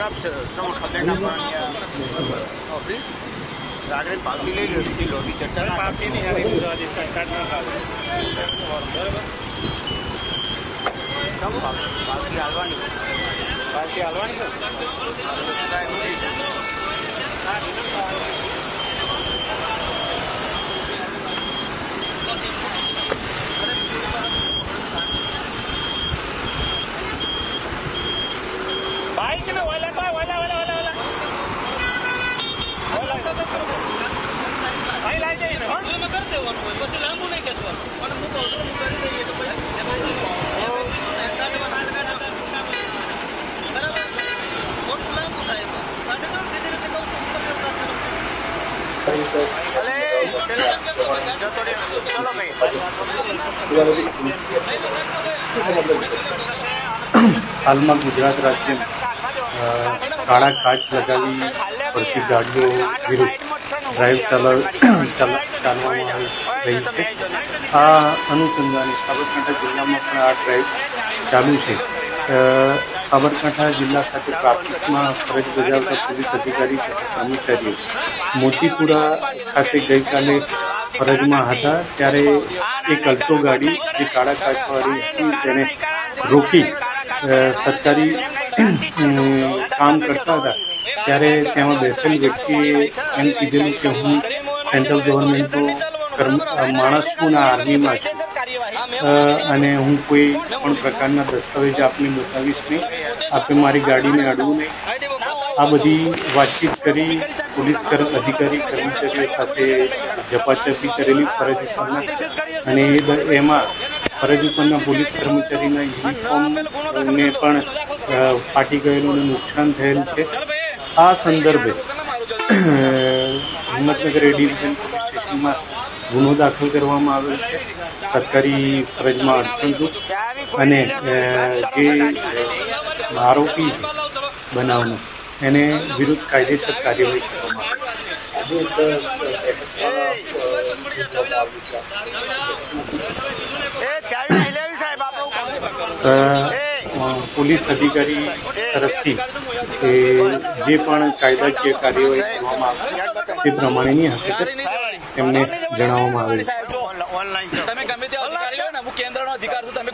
ખરાબ છે તમે ખબર ના પડે આગળ પાવતી લઈ લો લીધી લોબી ચર્ચા પાવતી નહીં આવી ગુજરાતી સરકાર બરાબર કેમ હાલવાની. હાલવાની બાઈક ને ઓલા હાલમાં ગુજરાત રાજ્યમાં અ, કાળા કાચ લગાવી પડતી ગાડીઓ વિરુદ્ધ ડ્રાઈવ ચાલવ ચાલ- ચાલવામાં આવી રહી છે આ અનુસંધાને સાબરકાંઠા જિલ્લામાં પણ આ ડ્રાઈવ ચાલુ છે અ, સાબરકાંઠા જિલ્લા ખાતે ટ્રાફિકમાં ફરજ બજાવતા પોલીસ અધિકારી તથા કર્મચારીઓ મોતીપુરા ખાતે ગઈકાલે ફરજમાં હતા, ત્યારે એક અલ્ટો ગાડી જે કાળા કાચવાળી હતી, તેને રોકી સરકારી કામ કરતા હતા. ત્યારે તેમાં બેસેલ વ્યક્તિએ એમ કીધેલું કે હું સેન્ટ્રલ ગવર્મેન્ટનો માણસ છું અને આર્મીમાં છું. અને હું કોઈ પણ પ્રકારના દસ્તાવેજ આપને બતાવીશ નહીં. આપે મારી ગાડીને અડવું નહીં. આ બધી વાતચીત કરી પોલીસ કર, અધિકારી, કર્મચારીઓ સાથે ઝપાઝપી કરેલી ફરજ ઉપરના. અને એમાં ફરજ ઉપરના પોલીસ કર્મચારીના યુનિફોર્મને પણ ફાટી ગયેલું અને નુકસાન થયેલ છે. આ સંદર્ભે હિંમતનગર એ પોલીસ સ્ટેશનમાં ગુનો દાખલ કરવામાં આવેલ છે. સરકારી ફરજમાં અડચણ અને જે આરોપી બનાવનો. એને વિરુદ્ધ કાયદેસર કાર્યવાહી કરવામાં પોલીસ અધિકારી તરફથી જે પણ કાયદાકીય કાર્યવાહી કરવામાં આવે તે પ્રમાણેની હકીકત તેમને જણાવવામાં આવે છે ઓનલાઈન તમે ગમે તે અધિકારી હોય ને હું કેન્દ્રનો અધિકાર છું તમે